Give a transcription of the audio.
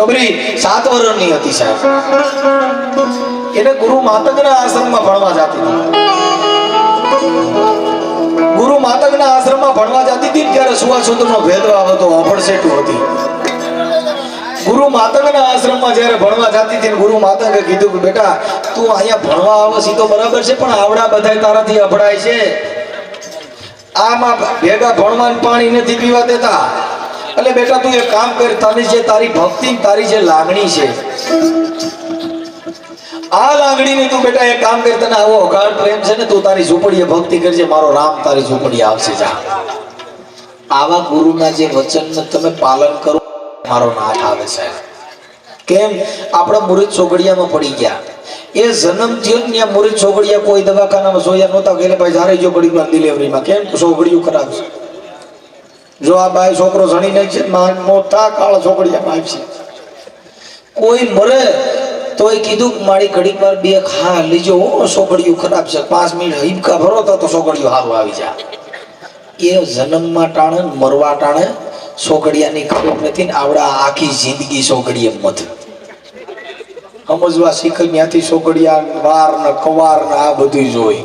છોકરી સાત વર્ષની હતી સાહેબ. એને ગુરુ માતકના આશ્રમમાં ભણવા જતી હતી. ગુરુ માતકના આશ્રમમાં ભણવા જતી હતી ત્યારે સુવાસુદ્રનો ભેદભાવ હતો અભડસેટું હતી. ગુરુ માતંગના આશ્રમમાં જ્યારે ભણવા જતી હતી ગુરુ માતંગે કીધું કે બેટા, તું અહીંયા ભણવા આવે છે તો બરાબર છે, પણ આવડા બધા તારાથી અભડાય છે. આમાં ભેગા ભણવાનું પાણી નથી પીવા દેતા. એટલે બેટા તું એક કામ કર, તને જે તારી ભક્તિ તારી જે લાગણી છે, આ લાગણીને તું બેટા એક કામ કર, તને આવો અગાઢ પ્રેમ છે ને, તું તારી ઝૂંપડીએ ભક્તિ કરજે, મારો રામ તારી ઝૂંપડીએ આવશે જા. આવા ગુરુના જે વચન તમે પાલન કરો, મારો નાથ આવે છે. કેમ? આપણા મુરીદ ચોગડિયામાં પડી ગયા. એ જન્મ થયો ને મુરીદ ચોગડિયા કોઈ દવાખાનામાં સોયા નહોતા, કે ભાઈ જારે જો ગયા ડિલિવરીમાં કેમ? ચોગડિયું છે. જો આ બાય છોકરો જણી માં મોટા કાળ ચોગડિયામાં છે. કોઈ મરે તોય કીધું કે મારી ઘડીક વાર બે ખા લીજો, હો, સોગડિયું ખરાબ છે. પાંચ મિનિટ હિબકા ભરો તો તો સોગડિયું સારું આવી જાય એ જન્મમાં ટાણે, મરવા ટાણે સોગડિયાની ખબર નથી ને આવડા આખી જિંદગી સોગડીએ મત સમજવા શીખ ત્યાંથી સોગડિયા વાર ને કવાર ને આ બધું જોઈ.